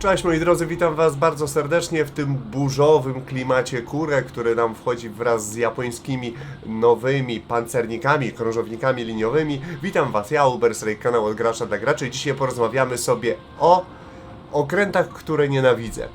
Cześć moi drodzy, witam was bardzo serdecznie w tym burzowym klimacie kurek, który nam wchodzi wraz z japońskimi nowymi pancernikami, krążownikami liniowymi. Witam was, ja Ubersray, kanał od gracza dla graczy dzisiaj porozmawiamy sobie o okrętach, które nienawidzę.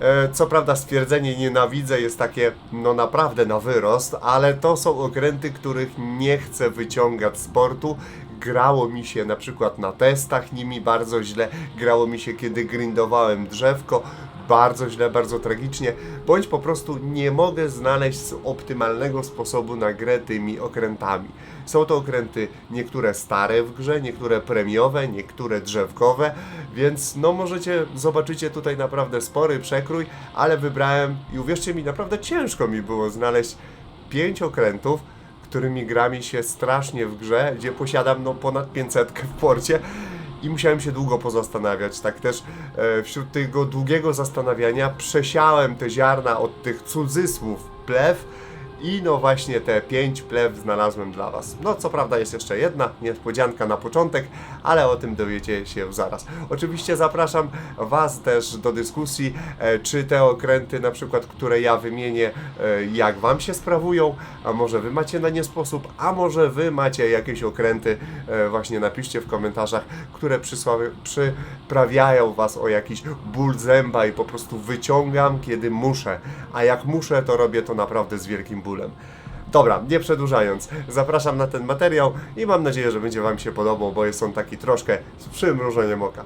E, Co prawda stwierdzenie nienawidzę jest takie no naprawdę na wyrost, ale to są okręty, których nie chcę wyciągać z portu. Grało mi się na przykład na testach nimi bardzo źle, grało mi się kiedy grindowałem drzewko, bardzo źle, bardzo tragicznie, bądź po prostu nie mogę znaleźć optymalnego sposobu na grę tymi okrętami. Są to okręty niektóre stare w grze, niektóre premiowe, niektóre drzewkowe, więc no możecie, zobaczycie tutaj naprawdę spory przekrój, ale wybrałem i uwierzcie mi, naprawdę ciężko mi było znaleźć pięć okrętów, którymi gra mi się strasznie w grze, gdzie posiadam no ponad 500 w porcie i musiałem się długo pozastanawiać. Tak też e, wśród tego długiego zastanawiania przesiałem te ziarna od tych cudzysłów plew i no właśnie te pięć plew znalazłem dla Was. No co prawda jest jeszcze jedna niespodzianka na początek, ale o tym dowiecie się zaraz. Oczywiście zapraszam Was też do dyskusji, e, czy te okręty na przykład, które ja wymienię, e, jak Wam się sprawują, a może Wy macie na nie sposób, a może Wy macie jakieś okręty, e, właśnie napiszcie w komentarzach, które przyprawiają Was o jakiś ból zęba i po prostu wyciągam, kiedy muszę. A jak muszę, to robię to naprawdę z wielkim bólem. Dobra, nie przedłużając, zapraszam na ten materiał i mam nadzieję, że będzie Wam się podobał, bo jest on taki troszkę z przymrużeniem oka.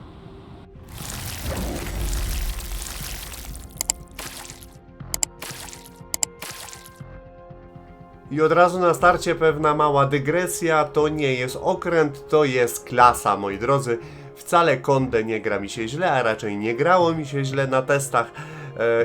I od razu na starcie pewna mała dygresja, to nie jest okręt, to jest klasa, moi drodzy. Wcale Konde nie gra mi się źle, a raczej nie grało mi się źle na testach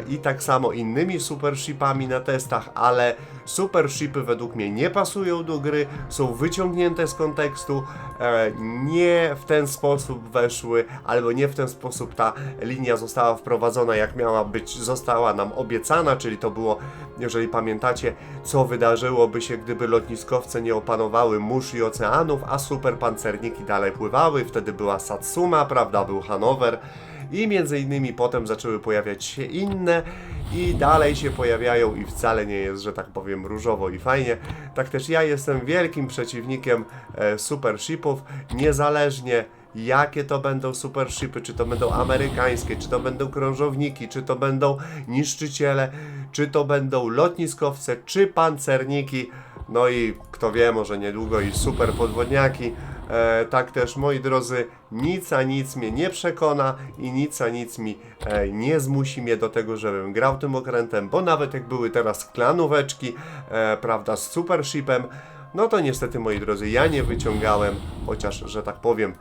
i tak samo innymi supershipami na testach, ale supershipy według mnie nie pasują do gry, są wyciągnięte z kontekstu, e, nie w ten sposób weszły, albo nie w ten sposób ta linia została wprowadzona, jak miała być, została nam obiecana, czyli to było, jeżeli pamiętacie, co wydarzyłoby się, gdyby lotniskowce nie opanowały mórz i oceanów, a superpancerniki dalej pływały, wtedy była Satsuma, prawda, był Hanower, i między innymi potem zaczęły pojawiać się inne i dalej się pojawiają i wcale nie jest, że tak powiem, różowo i fajnie. Tak też ja jestem wielkim przeciwnikiem e, supershipów, niezależnie jakie to będą supershipy, czy to będą amerykańskie, czy to będą krążowniki, czy to będą niszczyciele, czy to będą lotniskowce, czy pancerniki. No i kto wie, może niedługo i super podwodniaki. E, tak też, moi drodzy, nic a nic mnie nie przekona i nic a nic mi e, nie zmusi mnie do tego, żebym grał tym okrętem, bo nawet jak były teraz klanóweczki, e, prawda, z supershipem, no to niestety, moi drodzy, ja nie wyciągałem, chociaż, że tak powiem,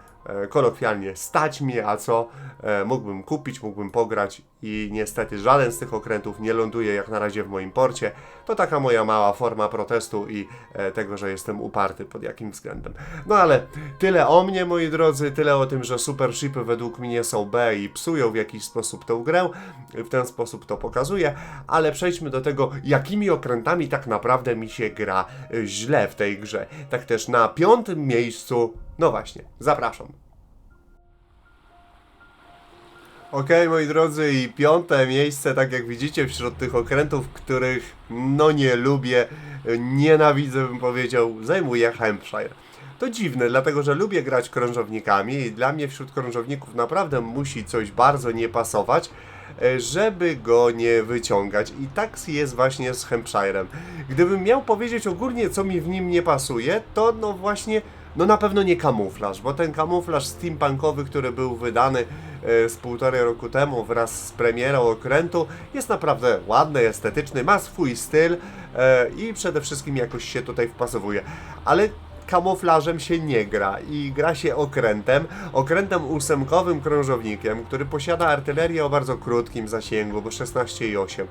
kolokwialnie stać mnie, a co e, mógłbym kupić, mógłbym pograć i niestety żaden z tych okrętów nie ląduje jak na razie w moim porcie. To taka moja mała forma protestu i e, tego, że jestem uparty pod jakim względem. No ale tyle o mnie, moi drodzy, tyle o tym, że supershipy według mnie są B i psują w jakiś sposób tę grę, w ten sposób to pokazuję, ale przejdźmy do tego, jakimi okrętami tak naprawdę mi się gra e, źle w tej grze. Tak też na piątym miejscu, no właśnie, zapraszam. Okej, moi drodzy, i piąte miejsce, tak jak widzicie, wśród tych okrętów, których no nie lubię, nienawidzę, bym powiedział, zajmuje Hampshire. To dziwne, dlatego że lubię grać krążownikami i dla mnie wśród krążowników naprawdę musi coś bardzo nie pasować, e, żeby go nie wyciągać. I tak jest właśnie z Hampshire'em. Gdybym miał powiedzieć ogólnie, co mi w nim nie pasuje, to no właśnie no na pewno nie kamuflaż, bo ten kamuflaż steampunkowy, który był wydany e, z półtorej roku temu wraz z premierą okrętu jest naprawdę ładny, estetyczny, ma swój styl e, i przede wszystkim jakoś się tutaj wpasowuje. Ale kamuflażem się nie gra i gra się okrętem, okrętem ósemkowym krążownikiem, który posiada artylerię o bardzo krótkim zasięgu, bo 16,8.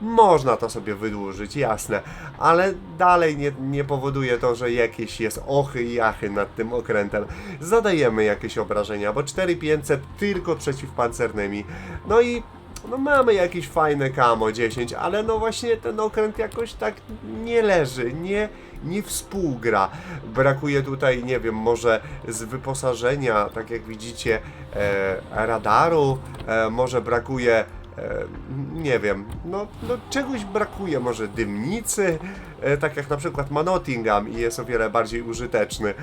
Można to sobie wydłużyć, jasne, ale dalej nie, nie powoduje to, że jakieś jest ochy i achy nad tym okrętem. Zadajemy jakieś obrażenia, bo 4500 tylko przeciwpancernymi. No i no mamy jakieś fajne kamo 10, ale no właśnie ten okręt jakoś tak nie leży, nie, nie współgra. Brakuje tutaj, nie wiem, może z wyposażenia, tak jak widzicie, e, radaru, e, może brakuje e, nie wiem, no, no czegoś brakuje, może dymnicy, e, tak jak na przykład ma Nottingham i jest o wiele bardziej użyteczny.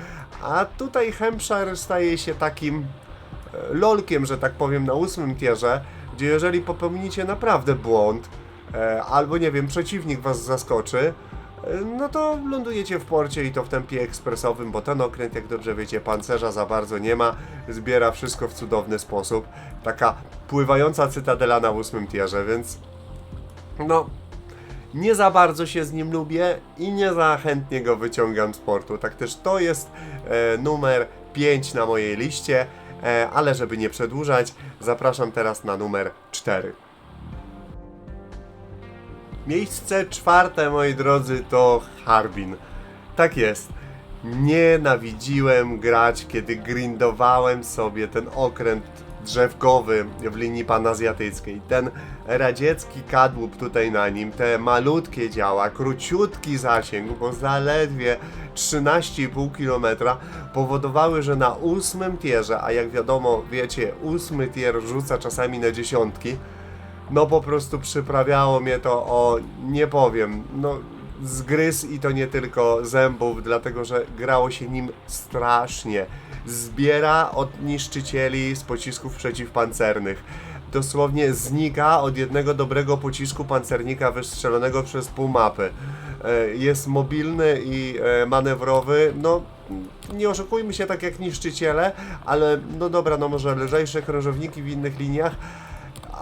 A tutaj Hampshire staje się takim e, lolkiem, że tak powiem, na ósmym tierze, gdzie jeżeli popełnicie naprawdę błąd, albo nie wiem, przeciwnik was zaskoczy, no to lądujecie w porcie i to w tempie ekspresowym, bo ten okręt, jak dobrze wiecie, pancerza za bardzo nie ma, zbiera wszystko w cudowny sposób. Taka pływająca cytadela na ósmym tierze, więc no, nie za bardzo się z nim lubię i nie za chętnie go wyciągam z portu. Tak też to jest e, numer 5 na mojej liście, e, ale żeby nie przedłużać, zapraszam teraz na numer 4. Miejsce czwarte, moi drodzy, to Harbin. Tak jest. Nienawidziłem grać, kiedy grindowałem sobie ten okręt drzewkowy w linii panazjatyckiej. Ten radziecki kadłub tutaj na nim, te malutkie działa, króciutki zasięg, bo zaledwie 13,5 km powodowały, że na ósmym tierze, a jak wiadomo, wiecie, ósmy tier rzuca czasami na dziesiątki, no po prostu przyprawiało mnie to o, nie powiem, no zgryz i to nie tylko zębów, dlatego że grało się nim strasznie. Zbiera od niszczycieli z pocisków przeciwpancernych. Dosłownie znika od jednego dobrego pocisku pancernika wystrzelonego przez pół mapy. E, Jest mobilny i e, manewrowy, no nie oszukujmy się tak jak niszczyciele, ale no dobra, no może lżejsze krążowniki w innych liniach,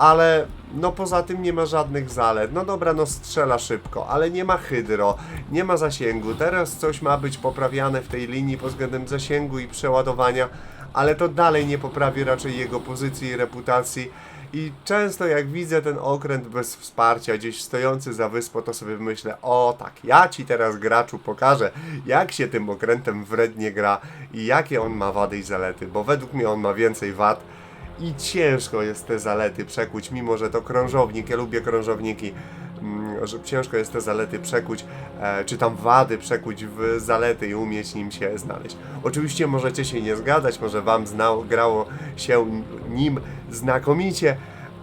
ale no poza tym nie ma żadnych zalet. No dobra, no strzela szybko, ale nie ma hydro, nie ma zasięgu. Teraz coś ma być poprawiane w tej linii pod względem zasięgu i przeładowania, ale to dalej nie poprawi raczej jego pozycji i reputacji. I często jak widzę ten okręt bez wsparcia, gdzieś stojący za wyspą, to sobie myślę, o tak, ja ci teraz graczu pokażę, jak się tym okrętem wrednie gra i jakie on ma wady i zalety, bo według mnie on ma więcej wad, i ciężko jest te zalety przekuć, mimo że to krążownik, ja lubię krążowniki, mm, że ciężko jest te zalety przekuć, e, czy tam wady przekuć w zalety i umieć nim się znaleźć. Oczywiście możecie się nie zgadzać, może wam znał, grało się nim znakomicie,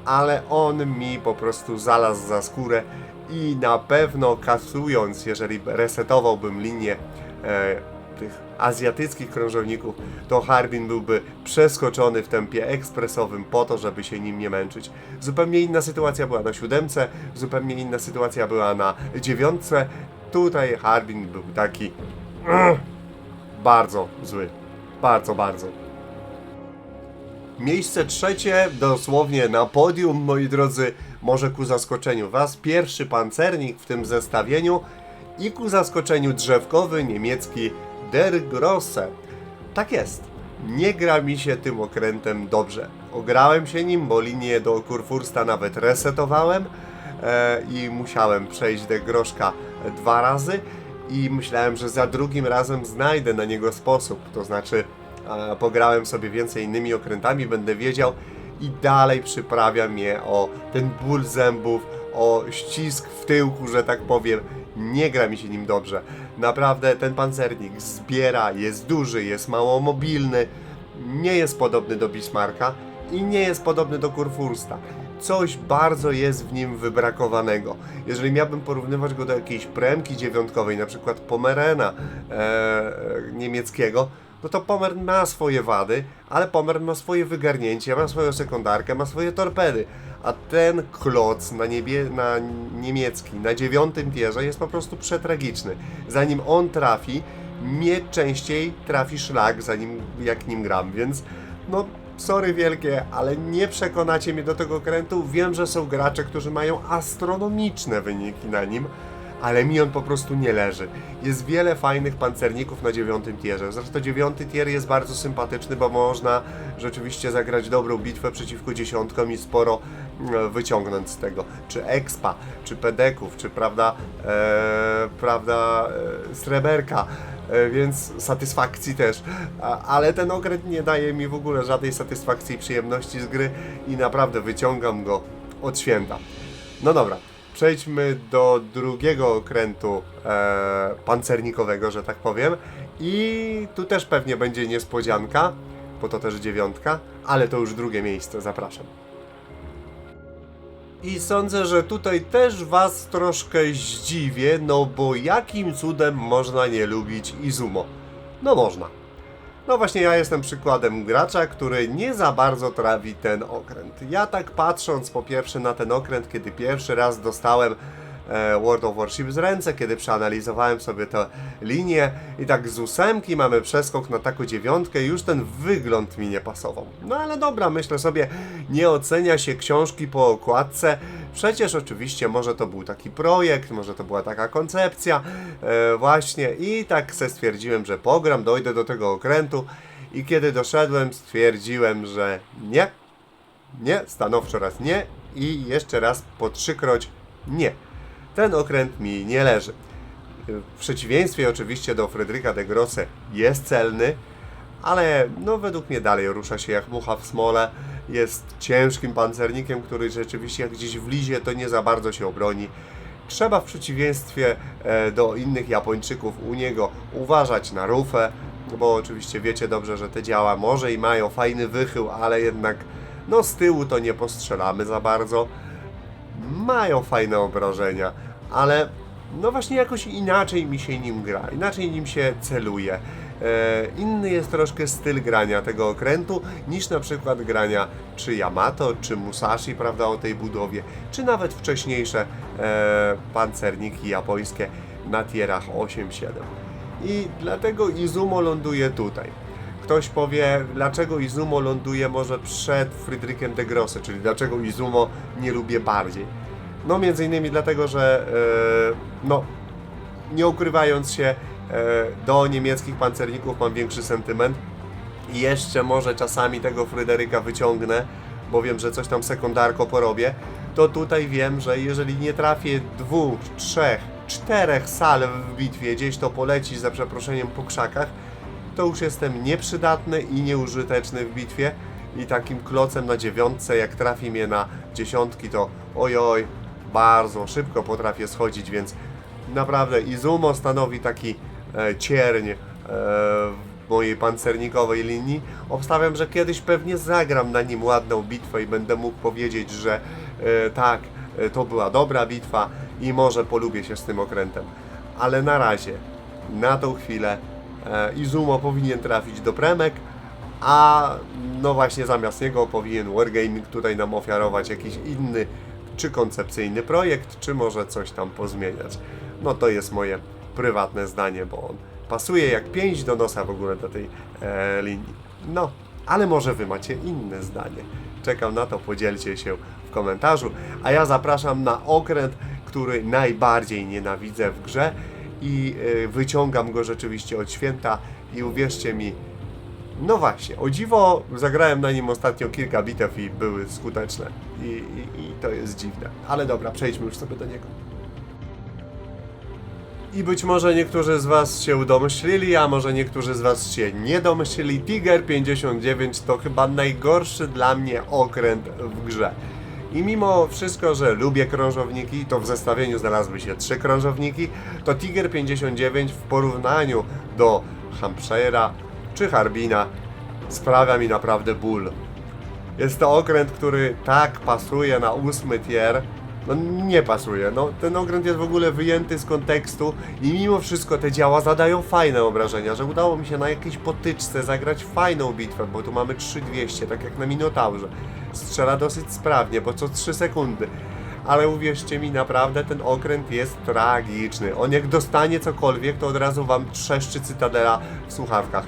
ale on mi po prostu zalazł za skórę i na pewno kasując, jeżeli resetowałbym linię e, tych azjatyckich krążowników, to Harbin byłby przeskoczony w tempie ekspresowym po to, żeby się nim nie męczyć. Zupełnie inna sytuacja była na siódemce, zupełnie inna sytuacja była na dziewiątce. Tutaj Harbin był taki mm, bardzo zły. Bardzo, bardzo. Miejsce trzecie, dosłownie na podium, moi drodzy, może ku zaskoczeniu Was, pierwszy pancernik w tym zestawieniu i ku zaskoczeniu drzewkowy niemiecki Der Grosse. Tak jest. Nie gra mi się tym okrętem dobrze. Ograłem się nim, bo linię do Kurfursta nawet resetowałem e, i musiałem przejść do Groszka dwa razy i myślałem, że za drugim razem znajdę na niego sposób. To znaczy, e, pograłem sobie więcej innymi okrętami, będę wiedział i dalej przyprawia mnie o ten ból zębów, o ścisk w tyłku, że tak powiem. Nie gra mi się nim dobrze. Naprawdę ten pancernik zbiera, jest duży, jest mało mobilny, nie jest podobny do Bismarcka i nie jest podobny do Kurfursta. Coś bardzo jest w nim wybrakowanego. Jeżeli miałbym porównywać go do jakiejś premki dziewiątkowej, na przykład Pomerena e, niemieckiego, no to Pomern ma swoje wady, ale Pomern ma swoje wygarnięcie, ma swoją sekundarkę, ma swoje torpedy. A ten kloc na, niebie, na niemiecki, na dziewiątym tierze jest po prostu przetragiczny. Zanim on trafi, mnie częściej trafi szlak, zanim jak nim gram, więc no sorry wielkie, ale nie przekonacie mnie do tego okrętu. Wiem, że są gracze, którzy mają astronomiczne wyniki na nim, ale mi on po prostu nie leży. Jest wiele fajnych pancerników na dziewiątym tierze. Zresztą dziewiąty tier jest bardzo sympatyczny, bo można rzeczywiście zagrać dobrą bitwę przeciwko dziesiątkom i sporo mm, wyciągnąć z tego. Czy expa, czy pedeków, czy prawda, e, prawda, e, sreberka. E, Więc satysfakcji też, ale ten okręt nie daje mi w ogóle żadnej satysfakcji i przyjemności z gry i naprawdę wyciągam go od święta. No dobra, przejdźmy do drugiego okrętu e, pancernikowego, że tak powiem. I tu też pewnie będzie niespodzianka, bo to też dziewiątka, ale to już drugie miejsce, zapraszam. I sądzę, że tutaj też was troszkę zdziwię, no bo jakim cudem można nie lubić Izumo? No można. No właśnie ja jestem przykładem gracza, który nie za bardzo trawi ten okręt. Ja tak patrząc po pierwsze na ten okręt, kiedy pierwszy raz dostałem World of Warships w ręce, kiedy przeanalizowałem sobie tę linię i tak z ósemki mamy przeskok na taką dziewiątkę, już ten wygląd mi nie pasował. No ale dobra, myślę sobie, nie ocenia się książki po okładce. Przecież oczywiście może to był taki projekt, może to była taka koncepcja, e, właśnie i tak se stwierdziłem, że pogram, dojdę do tego okrętu i kiedy doszedłem stwierdziłem, że nie, nie, stanowczo raz nie i jeszcze raz po trzykroć nie. Ten okręt mi nie leży. W przeciwieństwie oczywiście do Fryderyka de Grosse jest celny, ale no według mnie dalej rusza się jak mucha w smole. Jest ciężkim pancernikiem, który rzeczywiście jak gdzieś wlizie, to nie za bardzo się obroni. Trzeba w przeciwieństwie e, do innych Japończyków u niego uważać na rufę, bo oczywiście wiecie dobrze, że te działa może i mają fajny wychył, ale jednak no z tyłu to nie postrzelamy za bardzo mają fajne obrażenia, ale no właśnie jakoś inaczej mi się nim gra, inaczej nim się celuje. E, inny jest troszkę styl grania tego okrętu niż na przykład grania czy Yamato, czy Musashi, prawda, o tej budowie, czy nawet wcześniejsze e, pancerniki japońskie na tierach 8-7. I dlatego Izumo ląduje tutaj. Ktoś powie, dlaczego Izumo ląduje może przed Fryderykiem de Grosse, czyli dlaczego Izumo nie lubię bardziej. No między innymi dlatego, że e, no nie ukrywając się, e, do niemieckich pancerników mam większy sentyment i jeszcze może czasami tego Fryderyka wyciągnę, bo wiem, że coś tam sekundarko porobię, to tutaj wiem, że jeżeli nie trafię dwóch, trzech, czterech sal w bitwie, gdzieś to poleci za przeproszeniem po krzakach, to już jestem nieprzydatny i nieużyteczny w bitwie i takim klocem na dziewiątce, jak trafi mnie na dziesiątki, to ojoj, bardzo szybko potrafię schodzić, więc naprawdę Izumo stanowi taki e, cierń e, w mojej pancernikowej linii. Obstawiam, że kiedyś pewnie zagram na nim ładną bitwę i będę mógł powiedzieć, że e, tak, e, to była dobra bitwa i może polubię się z tym okrętem. Ale na razie, na tą chwilę, Izumo powinien trafić do premek, a no właśnie zamiast niego powinien Wargaming tutaj nam ofiarować jakiś inny czy koncepcyjny projekt, czy może coś tam pozmieniać. No to jest moje prywatne zdanie, bo on pasuje jak pięść do nosa w ogóle do tej e, linii. No, ale może wy macie inne zdanie. Czekam na to, podzielcie się w komentarzu, a ja zapraszam na okręt, który najbardziej nienawidzę w grze i e, wyciągam go rzeczywiście od święta i uwierzcie mi, no właśnie, o dziwo zagrałem na nim ostatnio kilka bitew i były skuteczne. I, i, I to jest dziwne. Ale dobra, przejdźmy już sobie do niego. I być może niektórzy z Was się domyślili, a może niektórzy z Was się nie domyślili. Tiger 59 to chyba najgorszy dla mnie okręt w grze. I mimo wszystko, że lubię krążowniki, to w zestawieniu znalazły się trzy krążowniki, to Tiger 59 w porównaniu do Hampshire'a czy Harbina sprawia mi naprawdę ból. Jest to okręt, który tak pasuje na ósmy tier. No nie pasuje. No, ten okręt jest w ogóle wyjęty z kontekstu i mimo wszystko te działa zadają fajne obrażenia, że udało mi się na jakiejś potyczce zagrać fajną bitwę, bo tu mamy 3200, tak jak na Minotaurze. Strzela dosyć sprawnie, bo co 3 sekundy. Ale uwierzcie mi, naprawdę ten okręt jest tragiczny. On jak dostanie cokolwiek, to od razu wam trzeszczy cytadela w słuchawkach.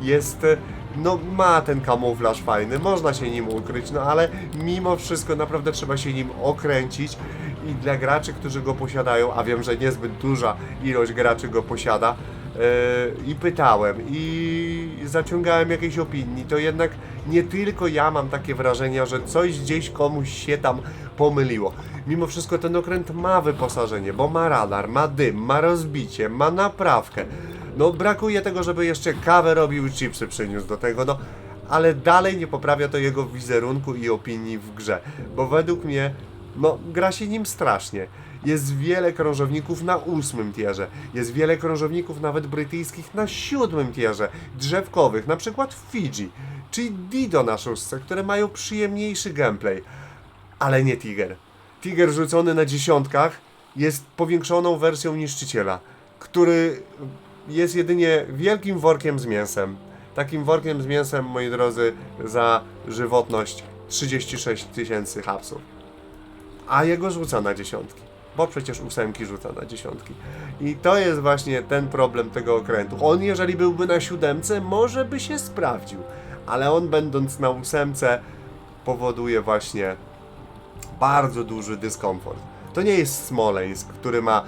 Jest no ma ten kamuflaż fajny, można się nim ukryć, no ale mimo wszystko naprawdę trzeba się nim okręcić i dla graczy, którzy go posiadają, a wiem, że niezbyt duża ilość graczy go posiada, yy, i pytałem i zaciągałem jakieś opinii, to jednak nie tylko ja mam takie wrażenia, że coś gdzieś komuś się tam pomyliło. Mimo wszystko ten okręt ma wyposażenie, bo ma radar, ma dym, ma rozbicie, ma naprawkę. No brakuje tego, żeby jeszcze kawę robił i chipsy przyniósł do tego, no ale dalej nie poprawia to jego wizerunku i opinii w grze, bo według mnie no gra się nim strasznie. Jest wiele krążowników na ósmym tierze, jest wiele krążowników nawet brytyjskich na siódmym tierze, drzewkowych, na przykład w Fidżi, czy Dido na szóstce, które mają przyjemniejszy gameplay, ale nie Tiger. Tiger rzucony na dziesiątkach jest powiększoną wersją niszczyciela, który jest jedynie wielkim workiem z mięsem. Takim workiem z mięsem, moi drodzy, za żywotność 36 tysięcy hapsów. A jego rzuca na dziesiątki. Bo przecież ósemki rzuca na dziesiątki. I to jest właśnie ten problem tego okrętu. On, jeżeli byłby na siódemce, może by się sprawdził. Ale on, będąc na ósemce, powoduje właśnie bardzo duży dyskomfort. To nie jest Smoleńsk, który ma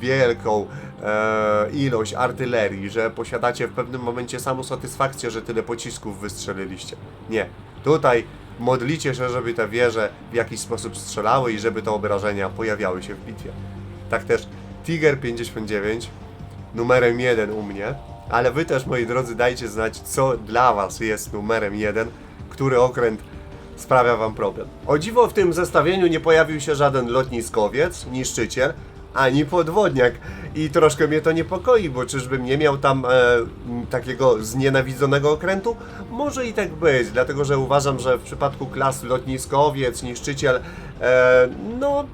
wielką e, ilość artylerii, że posiadacie w pewnym momencie samą satysfakcję, że tyle pocisków wystrzeliliście. Nie. Tutaj modlicie się, żeby te wieże w jakiś sposób strzelały i żeby te obrażenia pojawiały się w bitwie. Tak też Tiger 59 numerem 1 u mnie, ale wy też moi drodzy dajcie znać, co dla was jest numerem 1, który okręt sprawia wam problem. O dziwo w tym zestawieniu nie pojawił się żaden lotniskowiec, niszczyciel, ani podwodniak. I troszkę mnie to niepokoi, bo czyżbym nie miał tam e, takiego znienawidzonego okrętu? Może i tak być, dlatego że uważam, że w przypadku klas lotniskowiec, niszczyciel, e, no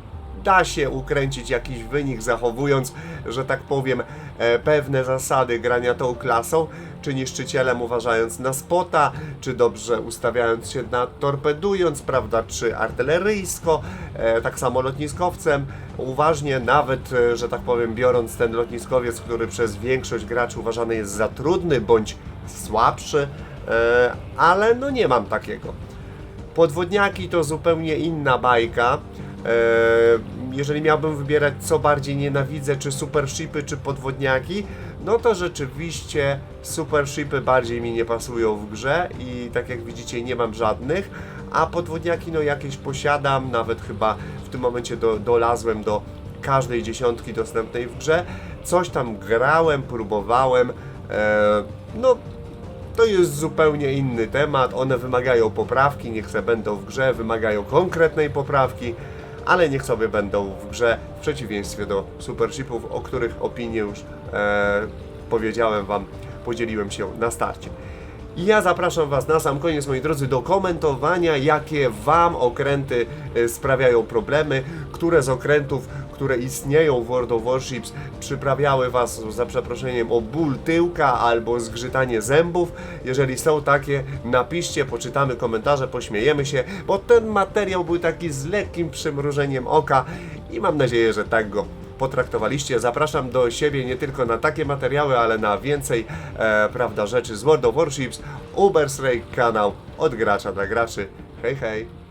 da się ukręcić jakiś wynik, zachowując, że tak powiem, e, pewne zasady grania tą klasą, czy niszczycielem uważając na spota, czy dobrze ustawiając się na torpedując, prawda, czy artyleryjsko, e, tak samo lotniskowcem, uważnie, nawet, e, że tak powiem, biorąc ten lotniskowiec, który przez większość graczy uważany jest za trudny bądź słabszy, ale no nie mam takiego. Podwodniaki to zupełnie inna bajka. Eee, jeżeli miałbym wybierać, co bardziej nienawidzę, czy super shipy, czy podwodniaki, no to rzeczywiście super shipy bardziej mi nie pasują w grze i tak jak widzicie nie mam żadnych, a podwodniaki no jakieś posiadam, nawet chyba w tym momencie do, dolazłem do każdej dziesiątki dostępnej w grze. Coś tam grałem, próbowałem, eee, no to jest zupełnie inny temat. One wymagają poprawki, niech będą w grze, wymagają konkretnej poprawki, ale niech sobie będą w grze w przeciwieństwie do Super Chipów, o których opinię już e, powiedziałem Wam, podzieliłem się na starcie. I ja zapraszam Was na sam koniec, moi drodzy, do komentowania, jakie Wam okręty e, sprawiają problemy, które z okrętów, które istnieją w World of Warships, przyprawiały Was, za przeproszeniem, o ból tyłka albo zgrzytanie zębów. Jeżeli są takie, napiszcie, poczytamy komentarze, pośmiejemy się, bo ten materiał był taki z lekkim przymrużeniem oka i mam nadzieję, że tak go potraktowaliście. Zapraszam do siebie nie tylko na takie materiały, ale na więcej e, prawda, rzeczy z World of Warships. Uber's Rake kanał od gracza dla graczy. Hej, hej!